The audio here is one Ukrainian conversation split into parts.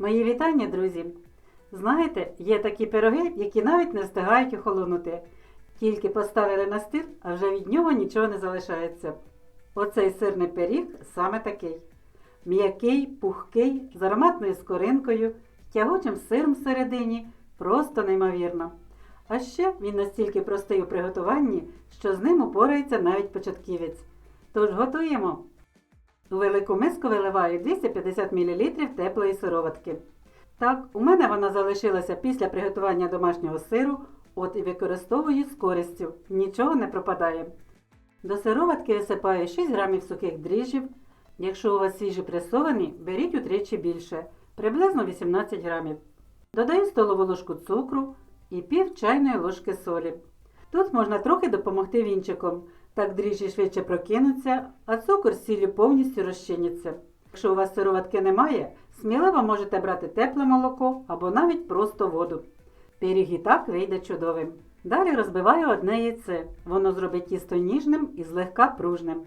Мої вітання, друзі! Знаєте, є такі пироги, які навіть не встигають охолонути. Тільки поставили на стіл, а вже від нього нічого не залишається. Оцей сирний пиріг саме такий. М'який, пухкий, з ароматною скоринкою, тягучим сиром всередині, просто неймовірно. А ще він настільки простий у приготуванні, що з ним упорається навіть початківець. Тож готуємо. У велику миску виливаю 250 мл теплої сироватки. Так, у мене вона залишилася після приготування домашнього сиру, от і використовую з користю, нічого не пропадає. До сироватки висипаю 6 грамів сухих дріжджів. Якщо у вас свіжі пресовані, беріть утричі більше, приблизно 18 грамів. Додаю столову ложку цукру і пів чайної ложки солі. Тут можна трохи допомогти вінчиком, так дріжджі швидше прокинуться, а цукор з сіллю повністю розчиняться. Якщо у вас сироватки немає, сміливо можете брати тепле молоко або навіть просто воду. Пиріг і так вийде чудовим. Далі розбиваю одне яйце. Воно зробить тісто ніжним і злегка пружним.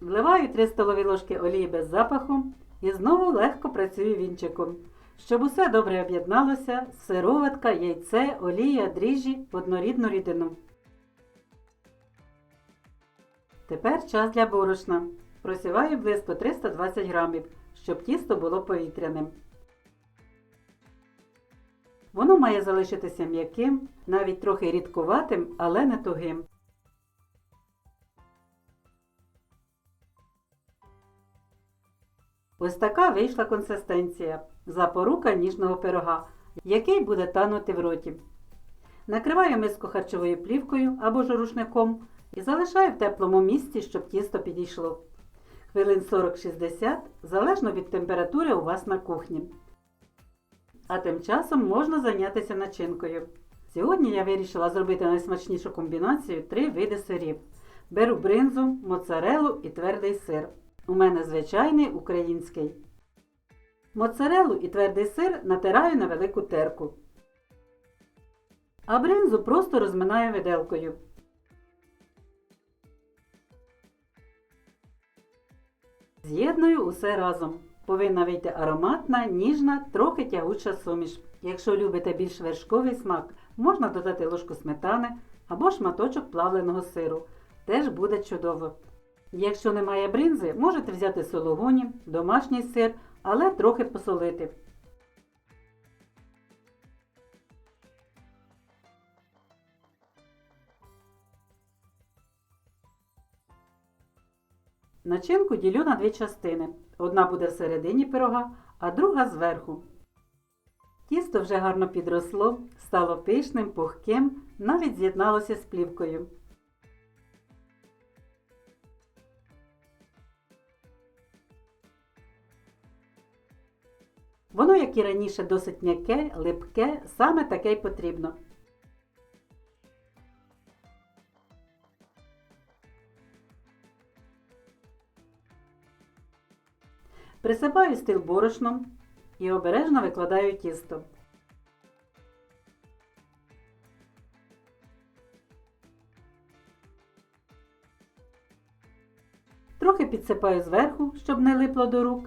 Вливаю 3 столові ложки олії без запаху і знову легко працюю вінчиком. Щоб усе добре об'єдналося, сироватка, яйце, олія, дріжджі в однорідну рідину. Тепер час для борошна. Просіваю близько 320 грамів, щоб тісто було повітряним. Воно має залишитися м'яким, навіть трохи рідкуватим, але не тугим. Ось така вийшла консистенція запорука ніжного пирога, який буде танути в роті. Накриваю миску харчовою плівкою або жорушником і залишаю в теплому місці, щоб тісто підійшло. Хвилин 40-60 залежно від температури у вас на кухні. А тим часом можна зайнятися начинкою. Сьогодні я вирішила зробити найсмачнішу комбінацію три види сирів. Беру бринзу, моцарелу і твердий сир. У мене звичайний український. Моцарелу і твердий сир натираю на велику терку. А бринзу просто розминаю виделкою. З'єдную усе разом. Повинна вийти ароматна, ніжна, трохи тягуча суміш. Якщо любите більш вершковий смак, можна додати ложку сметани або шматочок плавленого сиру. Теж буде чудово. Якщо немає бринзи, можете взяти сологуні, домашній сир, але трохи посолити. Начинку ділю на дві частини. Одна буде всередині пирога, а друга зверху. Тісто вже гарно підросло, стало пишним, пухким, навіть з'єдналося з плівкою. Воно, як і раніше, досить м'яке, липке, саме таке й потрібно. Присипаю стил борошном і обережно викладаю тісто. Трохи підсипаю зверху, щоб не липло до рук,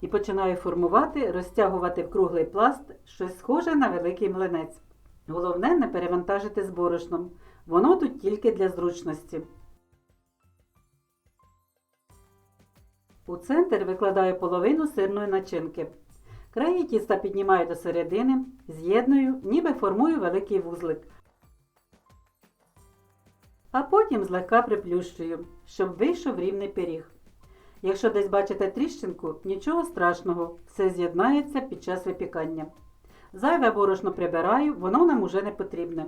і починаю формувати, розтягувати в круглий пласт щось схоже на великий млинець. Головне не перевантажити з борошном. Воно тут тільки для зручності. У центр викладаю половину сирної начинки. Краї тіста піднімаю до середини, з'єдную, ніби формую великий вузлик. А потім злегка приплющую, щоб вийшов рівний пиріг. Якщо десь бачите тріщинку, нічого страшного, все з'єднається під час випікання. Зайве борошно прибираю, воно нам уже не потрібне.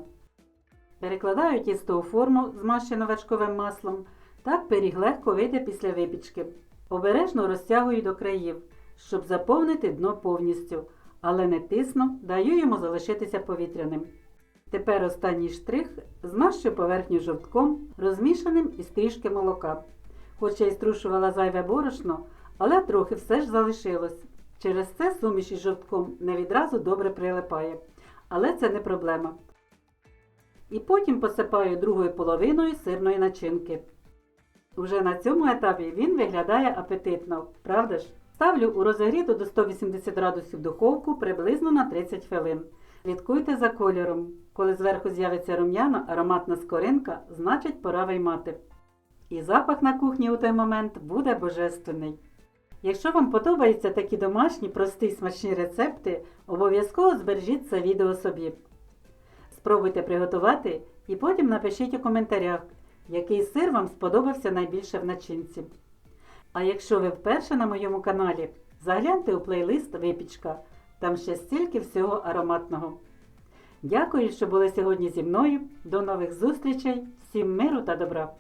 Перекладаю тісто у форму, змащену вершковим маслом. Так пиріг легко вийде після випічки. Обережно розтягую до країв, щоб заповнити дно повністю, але не тисну, даю йому залишитися повітряним. Тепер останній штрих змащу поверхню жовтком, розмішаним із трішки молока. Хоч я й струшувала зайве борошно, але трохи все ж залишилось. Через це суміш із жовтком не відразу добре прилипає. Але це не проблема. І потім посипаю другою половиною сирної начинки. Уже на цьому етапі він виглядає апетитно, правда ж? Ставлю у розігріту до 180 градусів духовку приблизно на 30 хвилин. Слідкуйте за кольором. Коли зверху з'явиться рум'яна ароматна скоринка, значить пора виймати. І запах на кухні у той момент буде божественний. Якщо вам подобаються такі домашні, прості й смачні рецепти, обов'язково збережіть це відео собі. Спробуйте приготувати і потім напишіть у коментарях, який сир вам сподобався найбільше в начинці. А якщо ви вперше на моєму каналі, загляньте у плейлист Випічка. Там ще стільки всього ароматного. Дякую, що були сьогодні зі мною. До нових зустрічей, всім миру та добра!